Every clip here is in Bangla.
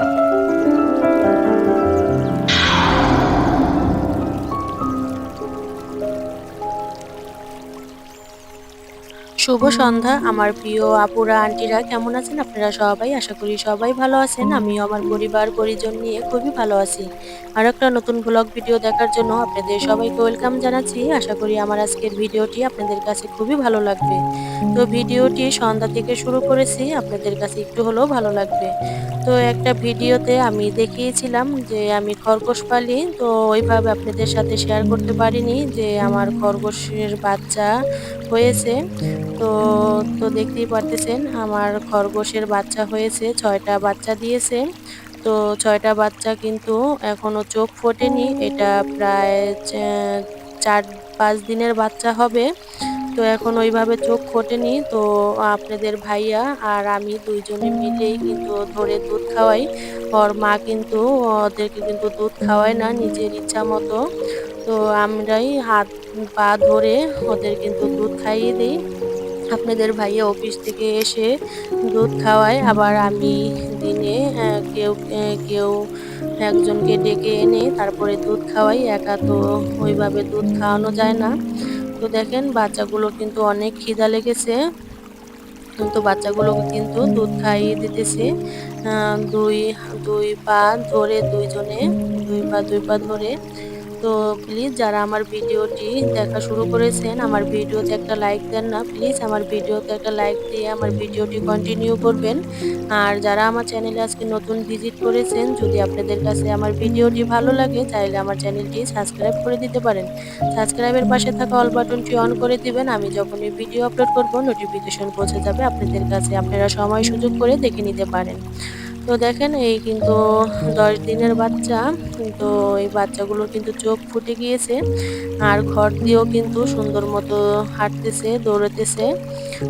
thank you শুভ সন্ধ্যা। আমার প্রিয় আপুরা, আন্টিরা, কেমন আছেন আপনারা সবাই? আশা করি সবাই ভালো আছেন। আমিও আমার পরিবার, পরিজন নিয়ে খুবই ভালো আছি। আর একটা নতুন ব্লগ ভিডিও দেখার জন্য আপনাদের সবাইকে ওয়েলকাম জানাচ্ছি। আশা করি আমার আজকের ভিডিওটি আপনাদের কাছে খুবই ভালো লাগবে। তো ভিডিওটি সন্ধ্যা থেকে শুরু করেছি। আপনাদের কাছে একটু হলেও ভালো লাগবে। তো একটা ভিডিওতে আমি দেখিয়েছিলাম যে আমি খরগোশ পালি। তো ওইভাবে আপনাদের সাথে শেয়ার করতে পারিনি যে আমার খরগোশের বাচ্চা হয়েছে। তো তো দেখতেই পারতেছেন, আমার খরগোশের বাচ্চা হয়েছে, ছয়টা বাচ্চা দিয়েছে। তো ছয়টা বাচ্চা কিন্তু এখনও চোখ ফোটেনি, এটা প্রায় চার, পাঁচ দিনের বাচ্চা হবে। তো এখন ওইভাবে চোখ ফোটেনি, তো আপনাদের ভাইয়া আর আমি দুইজনে মিলেই কিন্তু ধরে দুধ খাওয়াই। ওর মা কিন্তু, ওদেরকে কিন্তু দুধ খাওয়ায় না, নিজের ইচ্ছা মতো। তো আমরাই হাত, পা ধরে ওদের কিন্তু দুধ খাইয়ে দিই। আপনাদের ভাইয়া অফিস থেকে এসে দুধ খাওয়ায়। আবার আমি দিনে কেউ কেউ একজনকে ডেকে এনে তারপরে দুধ খাওয়াই। একা তো ওইভাবে দুধ খাওয়ানো যায় না। তো দেখেন, বাচ্চাগুলো কিন্তু অনেক খিদা লেগেছে। তো বাচ্চাগুলোকে কিন্তু দুধ খাইয়ে দিতেছে। দুই দুই পা ধরে দুইজনে, দুই পা দুই পা ধরে তো প্লিজ যারা আমার ভিডিওটি দেখা শুরু করেছেন, আমার ভিডিওতে একটা লাইক দেন না প্লিজ আমার ভিডিওতে একটা লাইক দিয়ে আমার ভিডিওটি কন্টিনিউ করবেন। আর যারা আমার চ্যানেলে আজকে নতুন ভিজিট করেছেন, যদি আপনাদের কাছে আমার ভিডিওটি ভালো লাগে চাইলে আমার চ্যানেলটি সাবস্ক্রাইব করে দিতে পারেন। সাবস্ক্রাইবের পাশে থাকা অল বাটনটি অন করে দিবেন, আমি যখনই ভিডিও আপলোড করব নোটিফিকেশন পৌঁছে যাবে, আপনাদের কাছে আপনারা সময় সুযোগ করে দেখে নিতে পারেন। তো দেখেন এই কিন্তু দশ দিনের বাচ্চা তো এই বাচ্চাগুলো কিন্তু চোখ ফুটে গিয়েছে আর ঘর দিয়েও কিন্তু সুন্দর মতো হাঁটতেছে, দৌড়াতেছে।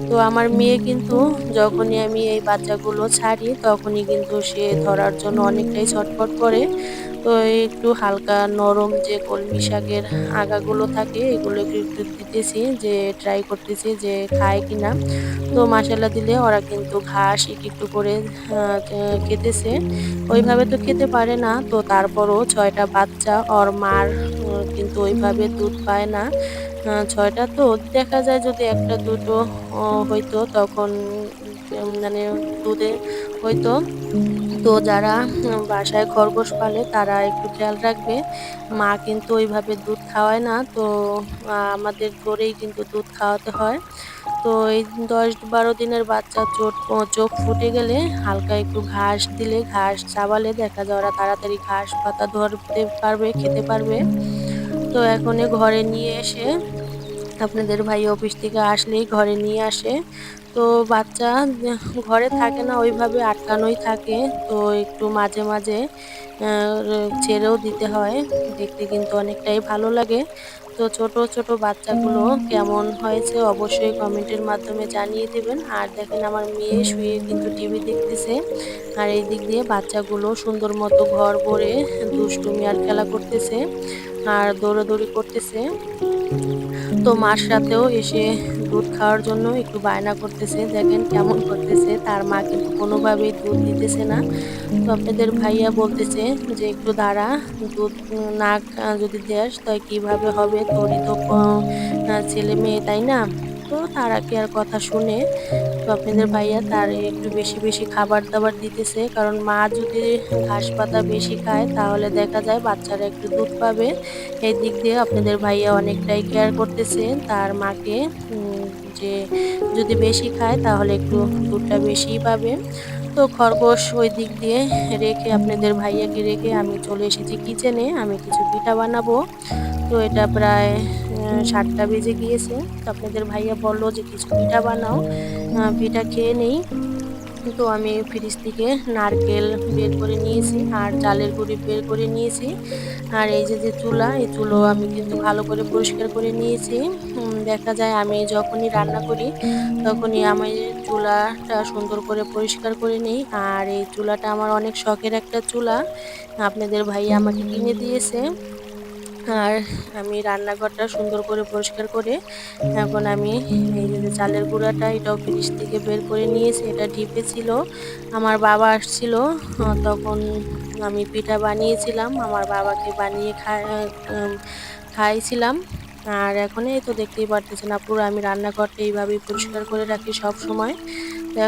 তো আমার মেয়ে কিন্তু যখনই আমি এই বাচ্চাগুলো ছাড়ি, তখনই কিন্তু সে ধরার জন্য অনেকটাই ছটফট করে। তো একটু হালকা নরম যে কলমি শাকের আগাগুলো থাকে, এগুলো একটু দিতেছি, যে ট্রাই করতেছি যে খায় কিনা। তো মশালা দিলে ওরা কিন্তু ঘাস একটু করে খেতেছে। ওইভাবে তো খেতে পারে না, তো তারপরও ছয়টা বাচ্চা, ওর মার কিন্তু ওইভাবে দুধ পায় না। ছয়টা তো, দেখা যায় যদি একটা দুটো হইতো তখন মানে দুধে হয়তো তো যারা বাসায় খরগোশ পালে তারা একটু খেয়াল রাখবে। মা কিন্তু ওইভাবে দুধ খাওয়ায় না, তো আমাদের ধরেই কিন্তু দুধ খাওয়াতে হয়। তো এই দশ বারো দিনের বাচ্চা চোট চোখ ফুটে গেলে হালকা একটু ঘাস দিলে ঘাস চাবালে দেখা যায় ওরা তাড়াতাড়ি ঘাস পাতা ধরতে পারবে, খেতে পারবে। তো এখন ঘরে নিয়ে এসে আপনাদের ভাই অফিস থেকে আসলেই ঘরে নিয়ে আসে। তো বাচ্চা ঘরে থাকে না, ওইভাবে আটকানোই থাকে। তো একটু মাঝে মাঝে ছেড়েও দিতে হয়। দেখতে কিন্তু অনেকটাই ভালো লাগে। তো ছোট ছোট বাচ্চাগুলো কেমন হয়েছে অবশ্যই কমেন্টের মাধ্যমে জানিয়ে দেবেন। আর দেখেন আমার মেয়ে শুয়ে কিন্তু টিভি দেখতেছে। আর এই দিক দিয়ে বাচ্চাগুলো সুন্দর মতো ঘর ভরে দুষ্টুমি আর খেলা করতেছে, আর দৌড়াদৌড়ি করতেছে। তো মার সাথেও এসে দুধ খাওয়ার জন্য একটু বায়না করতেছে। দেখেন কেমন করতেছে। তার মা কিন্তু কোনোভাবেই দুধ দিতেছে না। তো আপনাদের ভাইয়া বলতেছে যে, একটু দাঁড়া, দুধ নাক যদি দেস, তাই কীভাবে হবে? তোরই তো ছেলে মেয়ে, তাই না? তো তারা কি আর কথা শুনে তো আপনাদের ভাইয়া তার একটু বেশি বেশি খাবার দাবার দিতেছে। কারণ মা যদি ঘাস পাতা বেশি খায়, তাহলে দেখা যায় বাচ্চারা একটু দুধ পাবে। এই দিক দিয়ে আপনাদের ভাইয়া অনেকটাই কেয়ার করতেছে। তার মাকে যে যদি বেশি খায়, তাহলে একটু দুধটা বেশিই পাবে। তো খরগোশ ওই দিক দিয়ে রেখে, আপনাদের ভাইয়াকে রেখে আমি চলে এসেছি কিচেনে আমি কিছু পিঠা বানাবো। তো এটা প্রায় সাতটা বেজে গিয়েছে। তো আপনাদের ভাইয়া বলল যে কিছু পিঠা বানাও। পিঠা খেয়ে নেই। তো আমি ফ্রিজ থেকে নারকেল বের করে নিয়েছি আর চালের গুঁড়ি বের করে নিয়েছি। আর এই যে যে চুলা, এই চুলো আমি কিন্তু ভালো করে পরিষ্কার করে নিয়েছি। দেখা যায় আমি যখনই রান্না করি, তখনই আমি চুলাটা সুন্দর করে পরিষ্কার করে নিই। আর এই চুলাটা আমার অনেক শখের একটা চুলা। আপনাদের ভাই আমাকে কিনে দিয়েছে। আর আমি রান্নাঘরটা সুন্দর করে পরিষ্কার করে এখন আমি এই যে চালের গুঁড়াটা, এটাও ফ্রিজ থেকে বের করে নিয়েছি। এটা ঢিপে ছিল। আমার বাবা আসছিল তখন আমি পিঠা বানিয়েছিলাম। আমার বাবাকে বানিয়ে খাইছিলাম। আর এখন এই তো দেখতেই পারতেছেন পুরো আমি রান্নাঘরটা এইভাবেই পরিষ্কার করে রাখি সব সময়।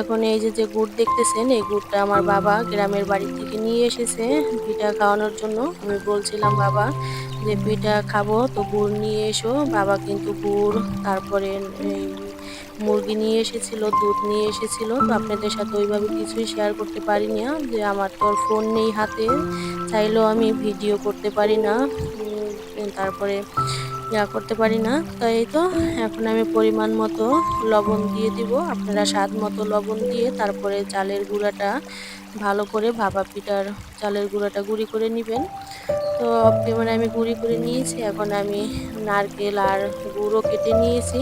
এখন এই যে যে গুড় দেখতেছেন, এই গুড়টা আমার বাবা গ্রামের বাড়ি থেকে নিয়ে এসেছে পিঠা খাওয়ানোর জন্য। আমি বলছিলাম, বাবা, যে পিঠা খাব তো গুড় নিয়ে এসো। বাবা কিন্তু গুড়, তারপরে এই মুরগি নিয়ে এসেছিল, দুধ নিয়ে এসেছিল। তো আপনাদের সাথে ওইভাবে কিছুই শেয়ার করতে পারি না যে আমার তো ফোন নেই হাতে। চাইলেও আমি ভিডিও করতে পারি না। তারপরে ইয়া করতে পারি না। তাই তো এখন আমি পরিমাণ মতো লবণ দিয়ে দিব। আপনারা স্বাদ মতো লবণ দিয়ে তারপরে চালের গুঁড়াটা ভালো করে ভাপা পিঠার চালের গুঁড়াটা গুঁড়ি করে নেবেন। তো এবারে আমি গুঁড়ি করে নিয়েছি। এখন আমি নারকেল আর গুঁড়ো কেটে নিয়েছি।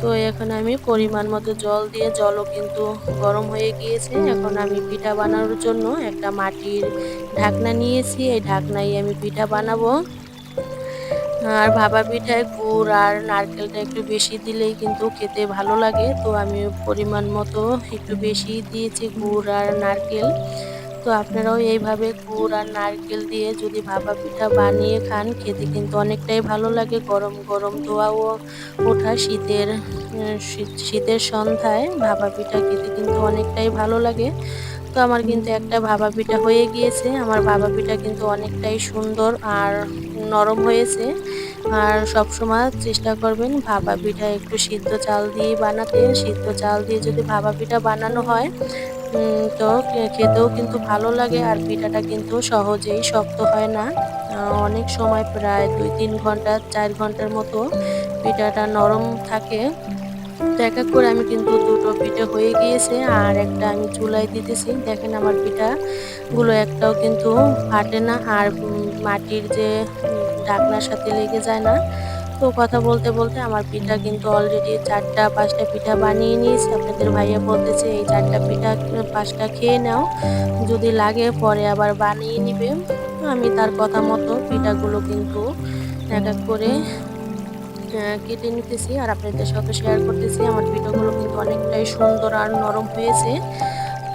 তো এখন আমি পরিমাণ মতো জল দিয়ে জলও কিন্তু গরম হয়ে গিয়েছে। এখন আমি পিঠা বানানোর জন্য একটা মাটির ঢাকনা নিয়েছি। এই ঢাকনায় আমি পিঠা বানাবো। আর ভাপা পিঠায় গুড় আর নারকেলটা একটু বেশি দিলেই কিন্তু খেতে ভালো লাগে। তো আমি পরিমাণ মতো একটু বেশি দিয়েছি গুড় আর নারকেল। তো আপনারাও এইভাবে গুড় আর নারকেল দিয়ে যদি ভাপা পিঠা বানিয়ে খান, খেতে কিন্তু অনেকটাই ভালো লাগে। গরম গরম ধোয়াও ওঠা শীতের শীতের সন্ধ্যায় ভাপা পিঠা খেতে কিন্তু অনেকটাই ভালো লাগে। তো আমার কিন্তু একটা ভাপা পিঠা হয়ে গিয়েছে। আমার ভাবা পিঠা কিন্তু অনেকটাই সুন্দর আর নরম হয়েছে। আর সব সময় চেষ্টা করবেন ভাপা পিঠা একটু সিদ্ধ চাল দিয়ে বানাতে। সিদ্ধ চাল দিয়ে যদি ভাপা পিঠা বানানো হয় তো খেতেও কিন্তু ভালো লাগে আর পিঠাটা কিন্তু সহজেই শক্ত হয় না। অনেক সময় প্রায় দুই তিন ঘণ্টা, চার ঘণ্টার মতো পিঠাটা নরম থাকে। তো এক এক করে আমি কিন্তু দুটো পিঠে হয়ে গিয়েছে আর একটা আমি চুলায় দিতেছি। দেখেন আমার পিঠাগুলো একটাও কিন্তু ফাটে না আর মাটির যে ঢাকনার সাথে লেগে যায় না। তো কথা বলতে বলতে আমার পিঠা কিন্তু অলরেডি চারটা, পাঁচটা পিঠা বানিয়ে নিয়েছি। আপনাদের ভাইয়া বলতেছে, এই চারটা পিঠা, পাঁচটা খেয়ে নাও। যদি লাগে পরে আবার বানিয়ে নিবে। আমি তার কথা মতো পিঠাগুলো কিন্তু এক এক করে কেটে নিতেছি আর আপনাদের সাথে শেয়ার করতেছি। আমার পিঠাগুলো কিন্তু অনেকটাই সুন্দর আর নরম হয়েছে।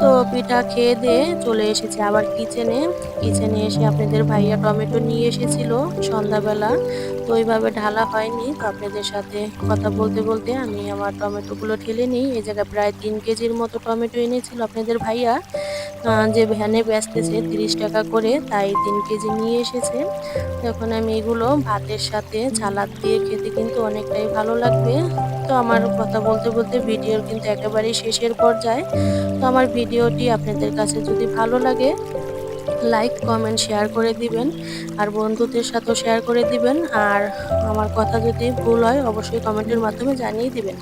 তো পিঠা খেয়ে দিয়ে চলে এসেছে আবার কিচেনে কিচেনে এসে আপনাদের ভাইয়া টমেটো নিয়ে এসেছিল সন্ধ্যাবেলা। তো ওইভাবে ঢালা হয়নি। তো আপনাদের সাথে কথা বলতে বলতে আমি আমার টমেটোগুলো ঠেলে নিই। এই জায়গায় প্রায় তিন কেজির মতো টমেটো এনেছিল আপনাদের ভাইয়া। যে ভ্যানে বেচতেছে তিরিশ টাকা করে, তাই তিন কেজি নিয়ে এসেছে। তখন আমি এগুলো ভাতের সাথে সালাদ দিয়ে খেতে কিন্তু অনেকটাই ভালো লাগবে। তো আমার কথা বলতে বলতে ভিডিওর কিন্তু একেবারেই শেষের পর্যায়ে। তো আমার ভিডিওটি আপনাদের কাছে যদি ভালো লাগে, লাইক, কমেন্ট, শেয়ার করে দিবেন, আর বন্ধুদের সাথেও শেয়ার করে দিবেন। আর আমার কথা যদি ভুল হয়, অবশ্যই কমেন্টের মাধ্যমে জানিয়ে দিবেন।